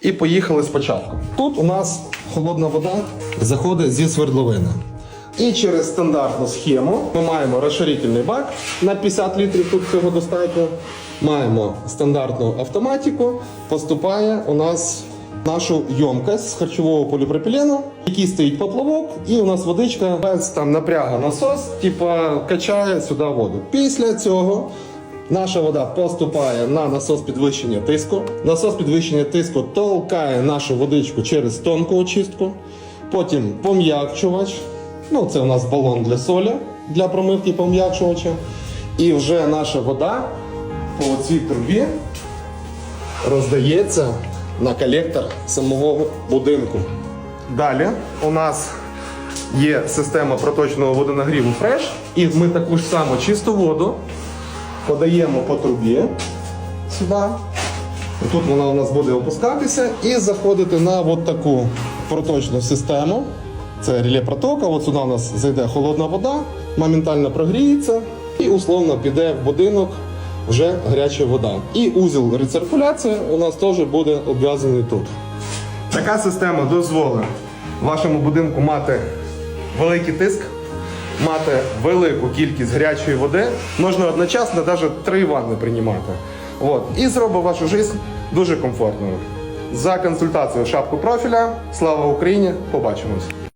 І поїхали спочатку. Тут у нас холодна вода заходить зі свердловини. І через стандартну схему ми маємо розширительний бак на 50 літрів, тут цього достатньо. Маємо стандартну автоматику. Поступає у нас нашу ємкость з харчового поліпропілену, в якій стоїть поплавок, і у нас водичка без там напряга насос, типа качає сюди воду. Після цього Наша вода поступає на насос підвищення тиску. Насос підвищення тиску толкає нашу водичку через тонку очистку. Потім пом'якчувач. Ну, це у нас балон для солі для промивки пом'якчувача. І вже наша вода по цій трубі роздається на колектор самого будинку. Далі у нас є система проточного водонагріву Fresh, і ми таку ж саму чисту воду подаємо по трубі сюди. Тут вона у нас буде опускатися і заходити на от таку проточну систему. Це реле протока. От сюди у нас зайде холодна вода, моментально прогріється і условно піде в будинок вже гаряча вода. І узіл рециркуляції у нас теж буде обв'язаний тут. Така система дозволить вашому будинку мати великий тиск, мати велику кількість гарячої води. Можна одночасно навіть три ванни приймати. От. І зробить вашу життя дуже комфортною. За консультацією шапку профіля. Слава Україні! Побачимось!